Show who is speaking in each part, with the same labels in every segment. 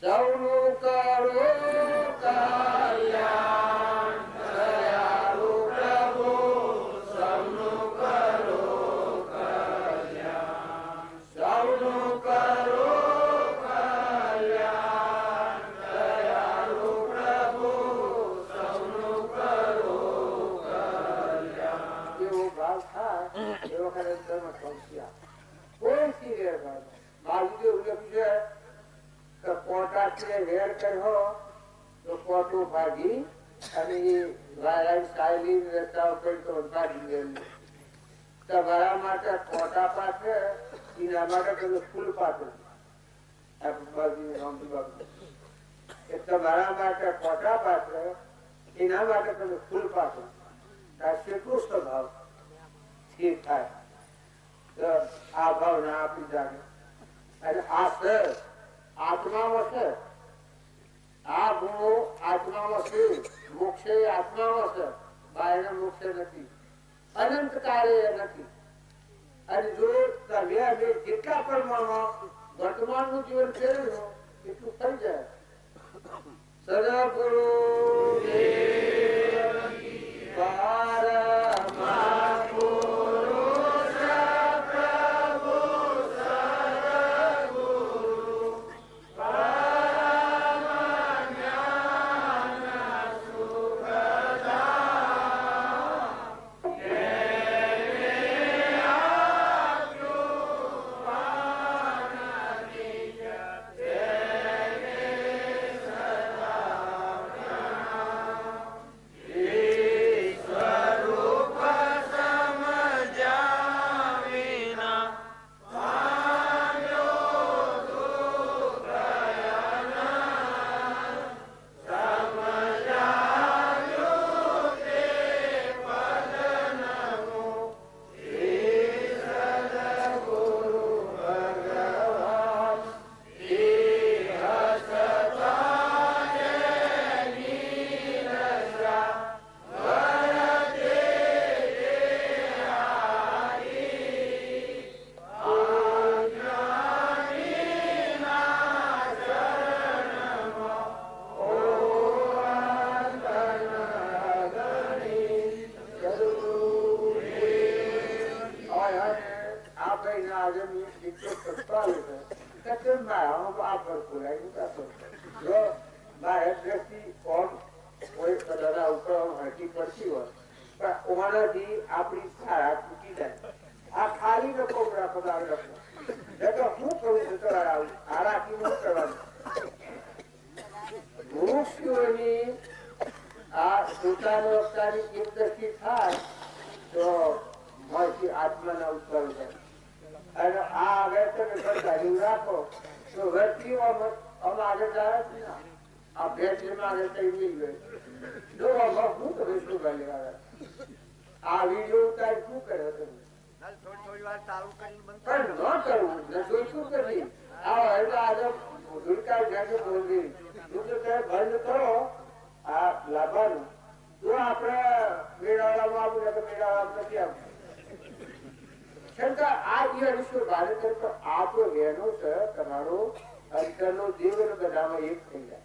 Speaker 1: Saul માટે quota પાથરે એના માટે તમે ફૂલ એ તમારા માટે કોટા પાથરે એના માટે તમે ફૂલ આ શ્રીકૃષ્ણ ભાવ. ઠીક થાય. આ ભાવ ના આપી જાગે અને આ સર આત્મામાં છે. આ ગુણો આત્મામાં છે, મોક્ષે આત્મામાં છે બાયના મોક્ષે નથી, અનંત કાળે નથી. અને જો જેટલા પરમાણમાં વર્તમાનનું જીવન ફેરવ્યું એટલું થઈ જાય. સદગુરુ પરમા આ ખાલી અવતારી એક દ્રષ્ટિ થાય તો મળતી આત્માના ઉત્પન્ન અને આ આગળ રાખો તો વ્યક્તિઓ અમારે આગળ જાય જ ના. આ ભેટ જેમાં આગળ નહીં જો આમાં શું આ? વીડિયો ઉતારી શું કર્યો તમે? પણ ન કરવું આ આજે ધુડકા જાગે બોલી બીજું કે બંધ કરો આ લાભાનું જો આપણે મેળાવાળામાં આવું ને તો મેળાવાળા નથી છતાં આ જે વિશ્વ ભારત તો આ તો છે તમારો અંતરનો દેવ બધામાં એક થઈ જાય.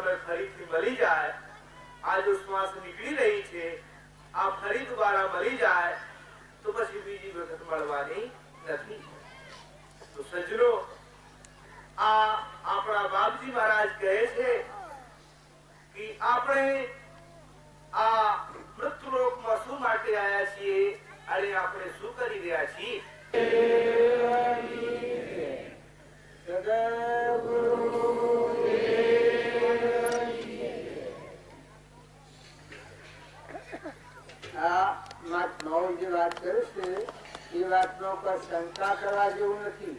Speaker 1: સમય ફરીથી મળી જાય આ જો શ્વાસ નીકળી રહી છે, આ ફરી દ્વારા મળી જાય, તો પછી બીજી વખત મળવાની નથી. તો સજનો આ આપણા બાપજી મહારાજ કહે છે કે આપણે આ મૃત્યુલોકમાં શું માટે આવ્યા છીએ, અને આપણે શું કરી રહ્યા છીએ મહાત્માઓ જે વાત કરે છે એ કોઈ શંકા કરવા જેવું નથી.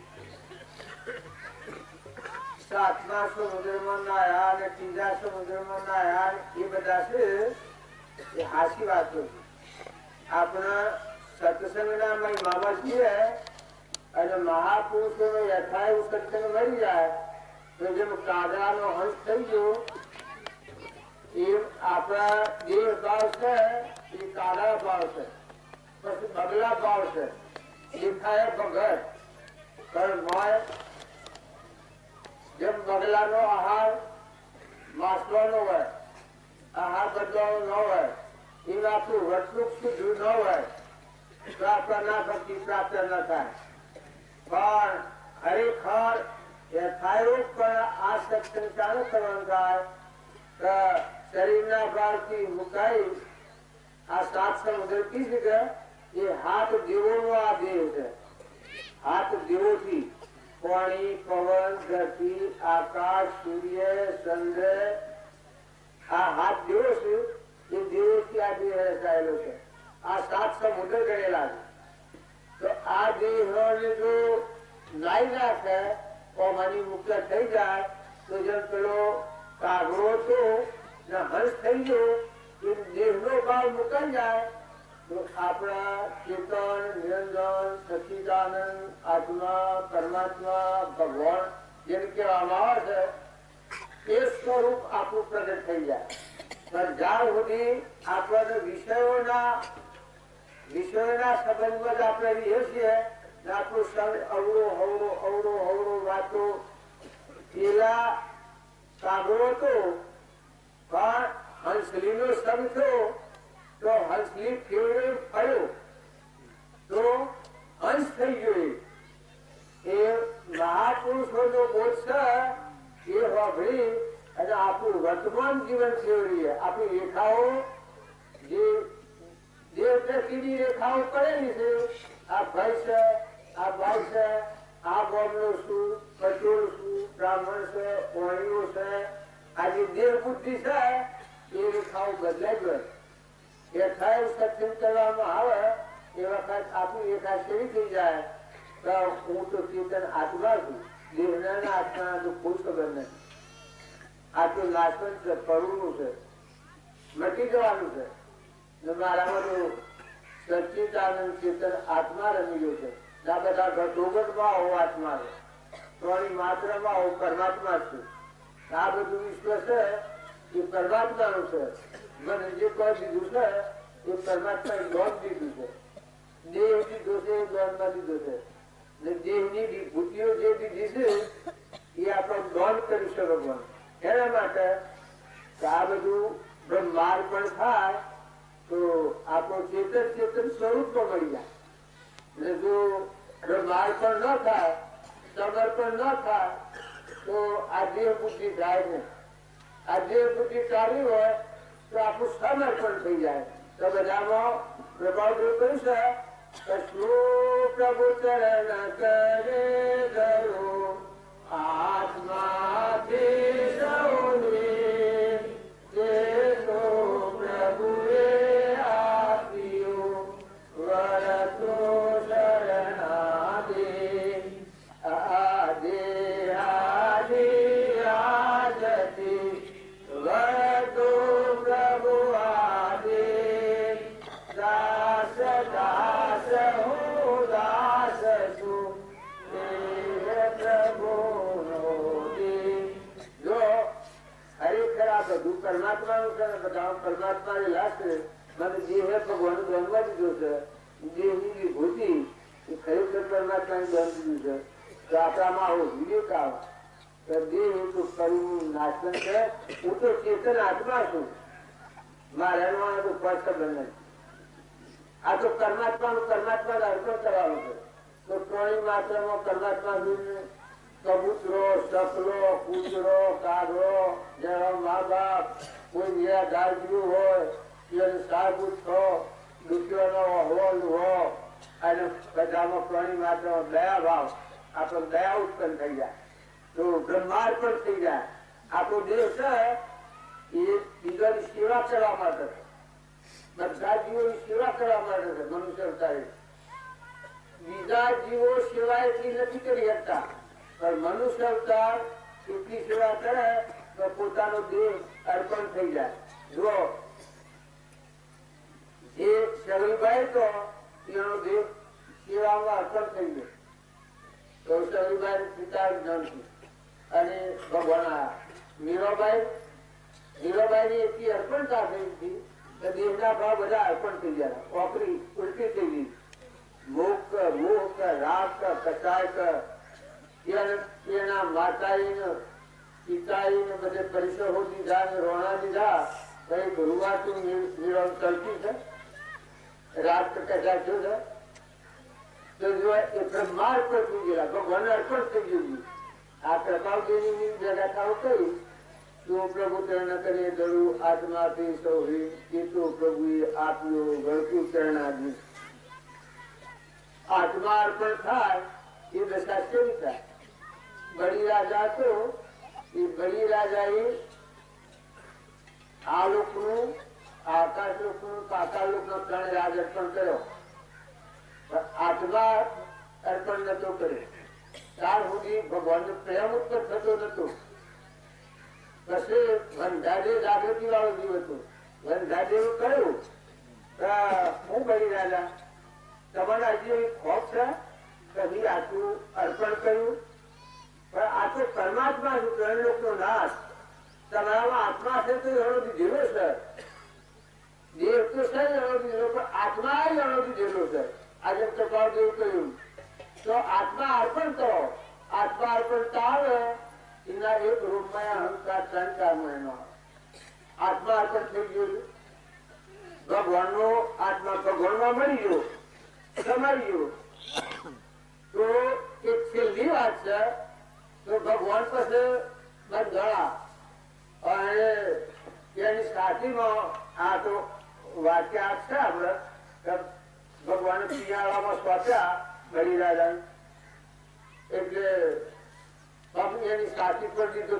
Speaker 1: સાતમા સમુદ્રમાં નાયા અને ત્રીજા સમુદ્રમાં નાયા એ બધા છે એ હાસી વાતો આપણા સત્સંગના મહિમામાં છીએ અને મહાપુરુષોનો યથાય સત્સંગ મળી જાય તો જેમ કાગડાનો હંસ થઈ ગયો, એમ આપણા દેહ ભાવ છે, એ કાગડા ભાવ છે. પછી બગલા ભાવ છે. આહાર માસવાનો હોય, આહાર હોય એ આપણું વર્તણૂક શુદ્ધ ન હોય, તો આપણને થાય. પણ ખરેખર યથારૂપ પણ આ સત્સંગ ચાલુ થાય? તો શરીરના ભાવથી મુકાઈ આ સાત સમુદ્ર કી જગ્યા એ હાથ દેવોનો આ દેહ છે. હાથ દેવોથી પાણી, પવન, ધરતી, આકાશ, સૂર્ય, ચંદ્ર, આ હાથ જેવો છે, એ દેવોથી આ દેહ રચાયેલો છે. આ સાત સમુદ્ર ગણેલા છે. તો આ દેહ જો લાઈ નાખે, ઓમાની મુક્ત થઈ જાય, તો જેમ પેલો કાગડો હતો, ને હર્ષ થઈ ગયો, એ દેહનો ભાવ મુકાઈ જાય આપણા ચેતન નિરંજન, સચિદાનંદ, આત્મા, પરમાત્મા, ભગવાન, જેમ કહેવામાં આવે છે, એ સ્વરૂપ આપણું પ્રગટ થઈ જાય. પણ જ્યાં સુધી આપણને વિષયોના વિષયોના સંબંધમાં જ આપણે રહીએ છીએ આપણું સંગ અવળો હવળો અવળો હવળો વાતો પેલા કાગડો તો, પણ હંસલીનો સંગ થયો તો હંસની ફેવડે ફર્યો તો હંસ થઈ ગયો એ. મહાપુરુષોનો બોધ છે એ વાપરી અને આપણું વર્તમાન જીવન ફેવરીએ આપણી રેખાઓ જે દેવ દ્રષ્ટિની રેખાઓ કરેલી છે, આ ભાઈ છે, આ ભાઈ છે, આ બોમ્બનો શું કચોળ શું, બ્રાહ્મણ છે કોણીઓ છે, આ જે દેવ બુદ્ધિ છે, એ રેખાઓ બદલાઈ ગઈ. રેખાઓ સત્સંગ કરવામાં આવે એ વખત આપણી રેખા કેવી થઈ જાય, તો હું તો ચેતન આત્મા છું. ને મારામાં તો સચ્ચિદાનંદ ચેતન આત્મા રમી ગયો છે. આ બધા ઘટોગટમાં હોવ આત્મા છે. ત્રણેય માત્રમાં હોવ પરમાત્મા છું. આ બધું વિશ્વ છે, એ પરમાત્માનું છે. મને જે કોઈ દીધું છે, એ પરમાત્મા લોન દીધું છે. દેહ દીધો છે એ લોનમાં દીધો છે. ને દેહની વિભૂતિઓ જે દીધી છે, એ આપણે લોન કરી શકો ભગવાન. એના માટે આ બધું બ્રહ્માંડ પણ થાય, તો આપણો ચેતન ચેતન સ્વરૂપમાં મળી જાય. એટલે જો બ્રહ્માંડ પણ ન થાય સમર્પણ ન થાય, તો આ દેહ બુદ્ધિ થાય નહીં. આ દેહ બુદ્ધિ ચાલી હોય તો આપણું સમર્પણ થઈ જાય. તો બધામાં પ્રભાવ જો કહ્યું છે. કે શું પ્રભુ ચરણ કરે ગયો આત્માથી પરમાત્માનું છે પરમાત્મા ની લાશ છે. મારે જીવ હે ભગવાન બનવા દીધું છે જીવની વિભૂતિ ખરેખર પરમાત્માને બની દીધું છે? તો આપણામાં આવો વિવેક આવે. દેહ એ તો કયું નાશન છે, હું તો ચેતન આત્મા છું. મારે તો સ્પષ્ટ બને આ તો પરમાત્માનું પરમાત્મા અર્પણ કરવાનું છે. તો પ્રાણી માત્ર પરમાત્મા કબૂતરો, ચકલો, કૂતરો, કાગડો જેના મા બાપ, કોઈ નિરાધાર જીવ હોય એને સાબુત થો, દુખ્યોનો અહોલ હો, અને બધામાં પ્રાણી માત્ર દયા ભાવ. આપણો દયા ઉત્પન્ન થઈ જાય. તો બ્રહ્માર પણ થઈ જાય. આપણો દેહ છે, એ બીજાની સેવા કરવા માટે. છે. બધા જીવોની સેવા કરવા માટે છે, મનુષ્ય અવતારે. બીજા જીવો સેવાયથી નથી કરી શકતા. પણ મનુષ્ય અવતાર એટલી સેવા કરે તો પોતાનો દેહ અર્પણ થઈ જાય. જો જે શરીરભાઈ તો એનો દેહ સેવામાં અર્પણ થઈ ગયો. તો શરીરભાઈ પિતા જ્ઞાનથી અને ભગવાન મીરાબાઈ મીરાબાઈ ની એટલી અર્પણતા થઈ હતી તો દેહના ભાવ બધા અર્પણ થઈ ગયા. ઓકરી ઉલટી થઈ ગઈ. મોહ મૂક રાગ કચાય એના માતાઈને પિતાઈને બધે રોણા દીધા કઈ નિરમ ચલતી છે. તો જો એ બ્રહ્માંડ પર થઈ ભગવાન અર્પણ થઈ ગયું આ તો પ્રભુ આપ્યો ગળકું ચરણાદી આત્મા અર્પણ થાય, એ દશા કેવી થાય? બળી રાજા તો એ બળી રાજા એ આ લોકનું, આકાશ લોકનું, પાતાળ લોકનો ત્રણ રાજ અર્પણ કર્યો. આત્મા અર્પણ નતો કર્યો. ત્યાર સુધી ભગવાન પ્રેમ ઉત્પન્ન થતો નતો. પછી વનરાજે જાગૃતિ વાળો જીવ હતો. વનરાજે એવું કહ્યું હું બળી રાજા? તમારા હજી ખોફ છે? કદી આટલું અર્પણ કર્યું. પણ આ તો પરમાત્મા છે ત્રણ લોકનો નાશ તમારામાં આત્મા છે તો એનો દીધેલો છે દેહ તો છે જ એનો દીધેલો પણ આત્મા જ એનો દીધેલો છે આજે કપાળ જેવું કહ્યું તો આત્મા અર્પણ કરો આત્મા અર્પણ ચાલે એના એક રૂપમાં અહંકાર સંકાર એનો આત્મા અર્પણ થઈ ગયું ભગવાન નો આત્મા ભગવાનમાં મળી ગયો સમાઈ ગયો તો એક છેલ્લી વાત છે તો ભગવાન પાસે બંધણા અને એની સાથીમાં આ તો વાક્ય છે આપડે, કે ભગવાન શિયાળામાં સ્વાચ્યા બલિરાજા એટલે એની સાથી પર દીધો